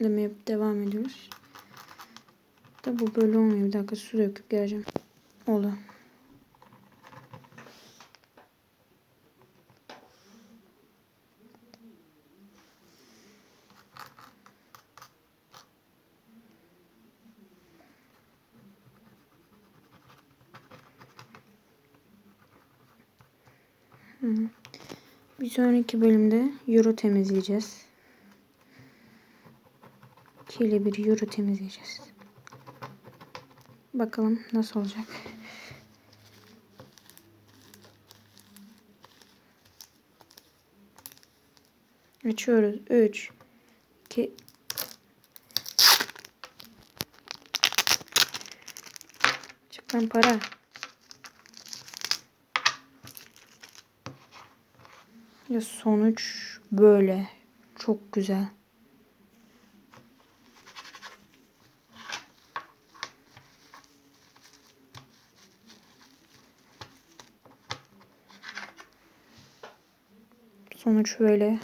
demeye devam ediyoruz. Da bu böyle olmuyor. Bir dakika su döküp geleceğim. Hı. Bir sonraki bölümde euro temizleyeceğiz. Kirli bir euro temizleyeceğiz. Bakalım nasıl olacak. Açıyoruz. 3 2 Çık lan para. Ya sonuç böyle. Çok güzel. Sonuç böyle.